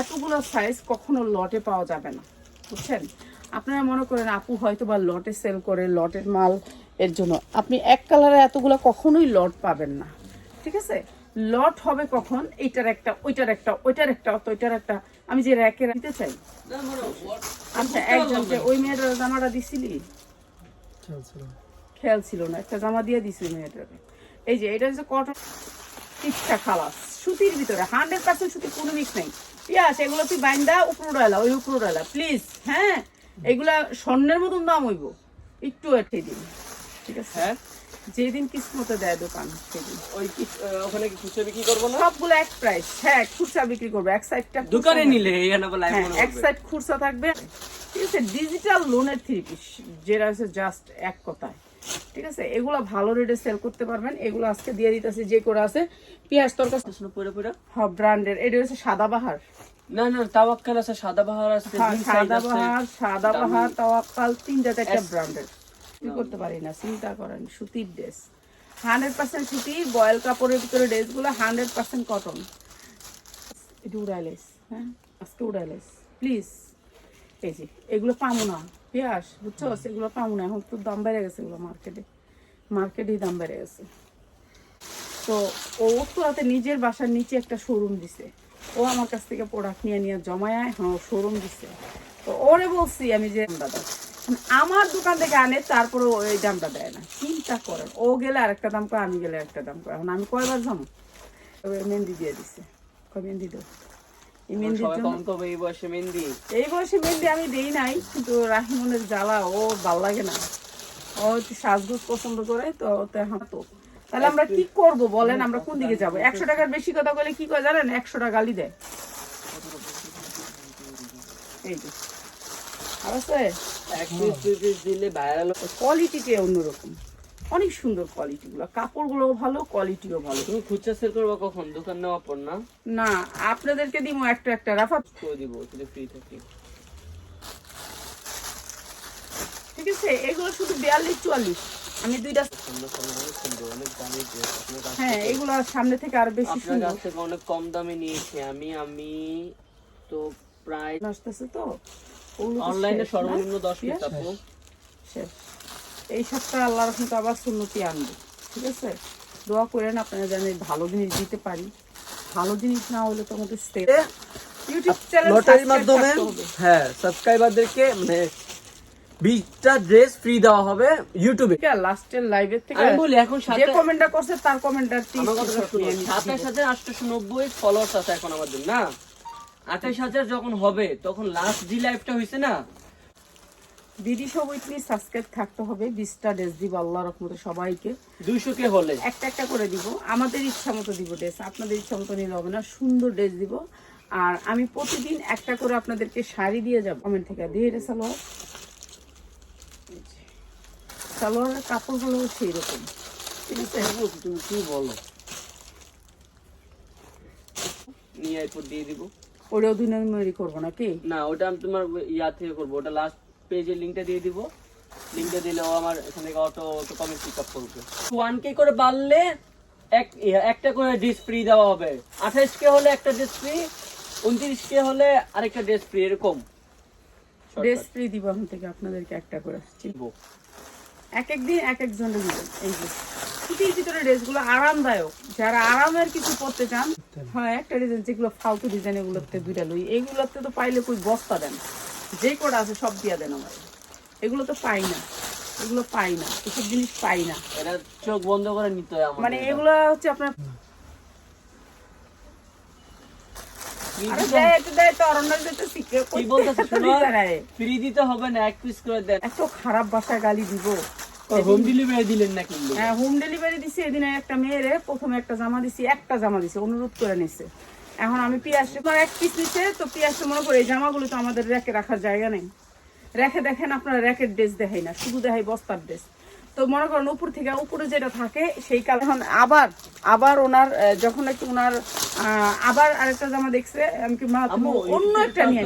এতগুলো সাইজ কখনো লটে পাওয়া যাবে না বুঝছেন? আপনারা মনে করেন আপু হয়তো বা লটে সেল করে লটের মাল এর জন্য। আপনি এক কালারে এতগুলো কখনোই লট পাবেন না ঠিক আছে? লট হবে কখন? এইটার একটা ওইটার একটা ওইটার একটা তো ওইটার একটা। আমি যে র্যাকে রাখতে চাই। আচ্ছা একজনকে ওই মেয়েটার জামাটা দিছিলি? খেয়াল ছিল। না একটা জামা দিয়ে দিছি ওই মেয়েটাকে এই যে এটা হচ্ছে কটন টিপটা খালাস। সুতির ভিতরে হান্ড্রেড পার্সেন্ট সুতির কোনো মিক্স নেই। পিয়াস এগুলো তুই বাইন্দা উপরে ডালা ওই উপরে ডালা প্লিজ হ্যাঁ? এগুলা স্বর্ণের মতন দাম হইব। একটু এঠে দিন ঠিক আছে? হ্যাঁ? যেদিন কিসমতে দেয় দোকান সেদিন। ওই ওখানে কি খুচরা বিক্রি করব না? সবগুলো এক প্রাইস হ্যাঁ খুচরা বিক্রি করব এক সাইডটা দোকানে নিলে হ্যাঁ এক সাইড খুচরা থাকবে। ঠিক আছে ডিজিটাল লোনের থ্রি পিস যেটা হচ্ছে জাস্ট এক কথায়। ঠিক আছে? এগুলো ভালো রেটে সেল করতে পারবেন। এগুলো আজকে দিয়ে দিতেছে যে করে আছে। পেঁয়াজ তোর কাছে পুরো পুরো হ্যাঁ ব্র্যান্ডের এটা হচ্ছে সাদাবাহার না না তাওয়াক্কাল আছে সাদা বাহার আছে হ্যাঁ side আছে। সাদাবাহার সাদাবাহার তাওয়াক্কাল তিনটা চারটা ব্র্যান্ডের কি করতে পারি না চিন্তা করেন সুতির ড্রেস হান্ড্রেড পার্সেন্ট সুতি বয়েল কাপড়ের ভিতরে ড্রেসগুলো হান্ড্রেড পার্সেন্ট কটন এটা উড়াইলেস হ্যাঁ? আজকে উড়াইলেস প্লিজ এই যে এগুলো পামো না। পেঁয়াজ বুঝছ এগুলো পামো না এখন তো দাম বেড়ে গেছে এগুলো মার্কেটে। মার্কেটেই দাম বেড়ে গেছে। তো ও তো রাতে নিজের বাসার নিচে একটা শোরুম দিছে। ও আমার কাছ থেকে প্রোডাক্ট নিয়ে নিয়ে জমায় এখন শোরুম দিছে। তো ওরে বলছি আমি যে মানে আমার দোকান থেকে আনে, তারপরে ও এই দামটা দেয় না। চিন্তা করেন, ও গেলে আরেকটা দাম করে আমি গেলে একটা দাম করে এখন আমি কয়বার যাব তবে মেহেন্দি দিয়ে দিছে। মেহেন্দি দেবো এই বয়সে মেহেন্দি। আমি দেই নাই কিন্তু রাহিমনের জ্বালা ও ভালো লাগে না। ও সাজগোজ পছন্দ করে তো তো তাহলে আমরা কি করব বলেন আমরা কোন দিকে যাব? একশো টাকার বেশি কথা বলে কি করে জানেন? একশো টাকা গালি দেয়। এই যে। আর আছে? এক পিস দিলে ভাইরাল কোয়ালিটিটা অন্যরকম। অনেক সুন্দর কোয়ালিটিগুলো কাপড়গুলো ভালো কোয়ালিটিও ভালো। তুমি খুচরা সেল করব কখন? দোকান নেওয়ার পর না? না আপনাদেরকে দিব একটা একটা রাফা। করে দিব যদি ফ্রি থাকি। ঠিক আছে এগুলো শুধু বিয়াল্লিশ চুয়াল্লিশ। আমি দুইটা হ্যাঁ এগুলো সামনে থেকে আরও বেশি সুন্দর কাছ থেকে অনেক কম দামে নিয়েছি আমি আমি তো প্রায় আসতেছে তো? অনলাইনে সর্বনিম্ন দশ পিস আপু। শেষ। এই সপ্তাহে আল্লাহ রহমতে আবার সুন্নতি আনবে ঠিক আছে? দোয়া করেন আপনারা এই ভালো জিনিস দিতে পারি। ভালো জিনিস না হলে তো আমাদের ইউটিউব চ্যানেল লটারির মাধ্যমে হ্যাঁ সাবস্ক্রাইবারদেরকে মানে বিশটা ড্রেস ফ্রি দেওয়া হবে ইউটিউবে লাস্টের লাইভের থেকে আমি বলি এখন যে কমেন্টটা করছে তার কমেন্টটা সাথে সাথে আটশোশো নব্বই ফলোয়ার্স আছে এখন আমাদের না? আঠাশ হাজার যখন হবে তখন লাস্ট জি লাইফটা হয়েছে না দিদি সব উইকলি সাবস্ক্রাইব থাকতে হবে বিশটা ড্রেস দিব আল্লাহ রহমতে সবাইকে। দুইশো কে হলে? একটা একটা করে দিব। আমাদের ইচ্ছা মতো দিব ড্রেস আপনাদের ইচ্ছা মতো নিলে হবে না সুন্দর ড্রেস দিব। আর আমি প্রতিদিন একটা করে আপনাদেরকে শাড়ি দিয়ে যাব। কমেন্ট থেকে দিয়ে এটা সালোয়ার। সালোয়ারের কাপড়গুলো সেই রকম ঠিক আছে? তুমি কি বলো? নিয়ে এরপর দিয়ে দিব। ওটাও দুই নম্বরই করব নাকি? না ওটা আমি তোমার ইয়া থেকে করব ওটা লাস্ট পেজের লিঙ্কটা দিয়ে দিব। লিঙ্কটা দিলে ও আমার এখান থেকে auto auto comment pick up করবে। ওয়ান কে করে বাড়লে এক একটা করে ড্রেস ফ্রি দেওয়া হবে। আঠাইশ কে হলে একটা ড্রেস ফ্রি উনত্রিশ কে হলে আরেকটা ড্রেস ফ্রি এরকম। ড্রেস ফ্রি দিব এখন থেকে আপনাদেরকে একটা করে। দিব। এক এক দিন এক এক একজনের দিবেন এই যে। সুতির ভিতরে ড্রেসগুলো আরামদায়ক। যারা আরামের কিছু পড়তে চান হ্যাঁ একটা ডিজাইন যেগুলো ফালতু ডিজাইন এগুলোতে দুইটা লই এগুলোতে তো পাইলে কই বস্তা দেন। যে কটা আছে সব দিয়া দেন আমার এগুলো তো পাই না। এগুলো পাই না। এসব জিনিস পাই না। এটা চোখ বন্ধ করে নিতে হয় আমার মানে এগুলো হচ্ছে আপনার এত খারাপ বাসায় গালি দিব। হোম ডেলিভারি দিলেন না কিন্তু। হ্যাঁ হোম ডেলিভারি দিছি এদিন একটা মেয়েরে প্রথমে একটা জামা দিছি একটা জামা দিছি অনুরোধ করে নিছে। এখন আমি পিয়াস তোমার এক পিস নিছে তো পিয়াসটা মনে করে এই জামাগুলো তো আমাদের র্যাকে রাখার জায়গা নেই। র্যাকে দেখেন আপনারা র্যাকের ড্রেস দেখাই না শুধু দেখাই বস্তার ড্রেস তো মনে করেন উপর থেকে উপরে যেটা থাকে সেই কাল এখন আবার আবার ওনার যখন একটু ওনার আবার আরেকটা জামা দেখছে আমি কি মা অন্য একটা নিয়ে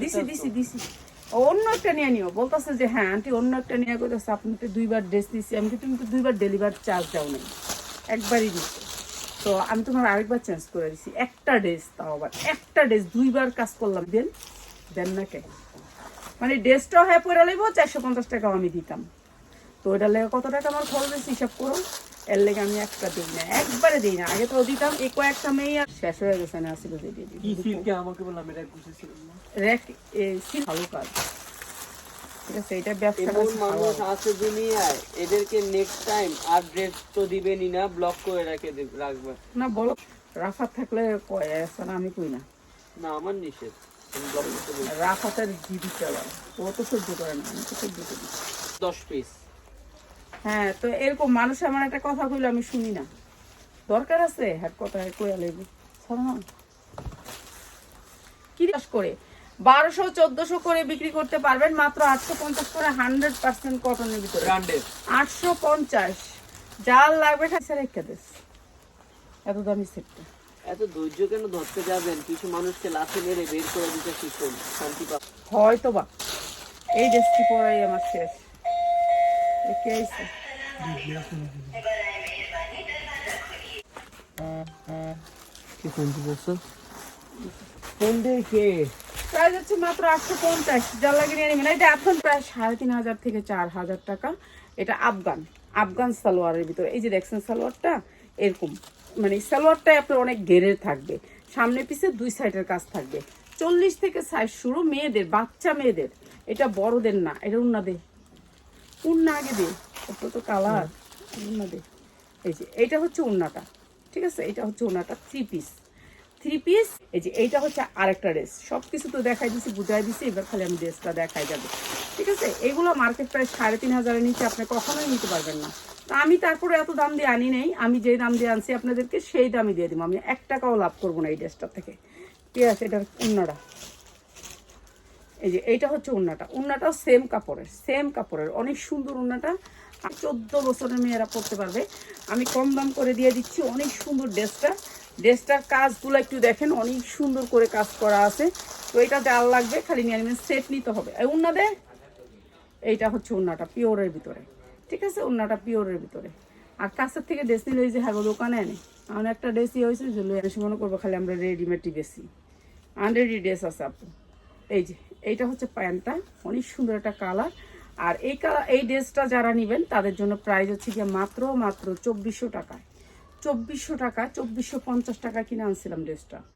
দিছি দিছি দিছি। অন্য একটা নিয়ে নিও। বলতেছে যে হ্যাঁ আন্টি অন্য একটা নিয়ে কইতেছে আপনি তো দুইবার ড্রেস দিছি। আমি কি তুমি তো দুইবার ডেলিভার চার্জ দাও নাই। একবারই দিচ্ছে তো আমি তোমার আরেকবার চেঞ্জ করে দিছি। একটা ড্রেস তাও আবার। একটা ড্রেস দুইবার কাজ করলাম দেন দেন না কে মানে ড্রেসটাও হ্যাঁ পরে লাগবো চারশো পঞ্চাশ টাকাও আমি দিতাম। তো ওইটা লেগে কত টাকা আমার খরচ হিসাব করো। এর লেগে আমি একটা দিই না একবারে দিই না। আগে তো দিতাম এই কয়েকটা মেয়ে আর শেষ হয়ে গেছে না আসলে দিয়ে দিই। আমাকে বললাম এটা ভালো কাজ। ঠিক আছে এটা ব্যবসা মানুষ আছে দুনিয়ায় এদেরকে নেক্সট টাইম আর ড্রেস তো দিবেনই না ব্লক করে রেখে দিবে রাখবে। না বলো। রাফাত থাকলে কয় আছে না আমি কই না। না আমার নিষেধ। আমি ব্লক করতে বলছি। রাফাতের জিবি চালা ও তো সহ্য করে না আমি তো সহ্য করি দশ পিস হ্যাঁ তো এরকম মানুষ আমার একটা কথা কইলো আমি শুনি না। দরকার আছে? হ্যাঁ কথা কইয়া লেগে কি করে? বারোশো চোদ্দশো করে বিক্রি করতে পারবেন। মাত্র আটশো পঞ্চাশ করে হান্ড্রেড পার্সেন্ট কটনের ভিতরে। আটশো পঞ্চাশ। যার লাগবে রেখে দেস। এত দামি সেটটা। এত ধৈর্য কেন ধরতে যাবেন? কিছু মানুষকে লাথি মেরে বের করে দিতে শিখুন। শান্তি পা হয়তো বা এই ড্রেসটি পরাই আমার শেষ। কে আইছে? কি শুনতে বলছো কোন দেখে প্রাইস হচ্ছে মাত্র আটশো পঞ্চাশ। যার লাগে নিয়ে নেবেন। এটা এখন প্রায় সাড়ে তিন হাজার থেকে চার হাজার টাকা। এটা আফগান আফগান সালোয়ারের ভিতরে। এই যে দেখছেন সালোয়ারটা এরকম। মানে সালোয়ারটাই আপনার অনেক ঘেরের থাকবে। সামনে পিছে দুই সাইডের কাজ থাকবে। চল্লিশ থেকে সাইজ শুরু মেয়েদের বাচ্চা মেয়েদের। এটা বড়দের না এটা উন্না দে উন্না আগে দে। ওটা তো কালার। উন্না দে এই যে এটা হচ্ছে উন্নাটা। ঠিক আছে? এটা হচ্ছে উন্নাটা থ্রি পিস থ্রি পিস এই যে এইটা হচ্ছে আরেকটা ড্রেস সব কিছু তো দেখাই দিছি, বুঝাই দিছি, এবার খালি আমি ড্রেসটা দেখাই যাবে। ঠিক আছে? এগুলো মার্কেট প্রায় সাড়ে তিন হাজারের নিচে আপনি কখনোই নিতে পারবেন না। তা আমি তারপরে এত দাম দিয়ে আনি নেই। আমি যেই দাম দিয়ে আনছি আপনাদেরকে, সেই দামই দিয়ে দিব। আমি এক টাকাও লাভ করব না এই ড্রেসটা থেকে। ঠিক আছে? এটার অন্যটা এই যে এইটা হচ্ছে উন্নাটা। উন্নাটাও সেম কাপড়ের সেম কাপড়ের। অনেক সুন্দর উন্নাটা। চোদ্দ বছরের মেয়েরা পড়তে পারবে। আমি কম দাম করে দিয়ে দিচ্ছি। অনেক সুন্দর ড্রেসটা ড্রেসটার কাজগুলো একটু দেখেন, অনেক সুন্দর করে কাজ করা আছে। তো এটা দেওয়ার লাগবে খালি নিয়ে নেবেন, সেট নিতে হবে। উন্না দে এইটা হচ্ছে উন্নাটা, পিওরের ভিতরে। ঠিক আছে? উন্নাটা পিওরের ভিতরে। আর কাছের থেকে ড্রেস নিলে যে হ্যাঁ দোকানে আনে। আমার একটা ড্রেসই হয়েছে, যে লই মনে করব খালি আমরা রেডিমেডই বেশি। আনরেডি ড্রেস আছে আপু। এই যে, এইটা হচ্ছে প্যান্টটা, অনেক সুন্দর একটা কালার। আর এই কালার, এই ড্রেসটা যারা নেবেন, তাদের জন্য প্রাইস হচ্ছে গিয়ে মাত্র মাত্র চব্বিশশো টাকায়। চব্বিশশো টাকা চব্বিশশো পঞ্চাশ টাকা কিনে আনছিলাম ড্রেসটা।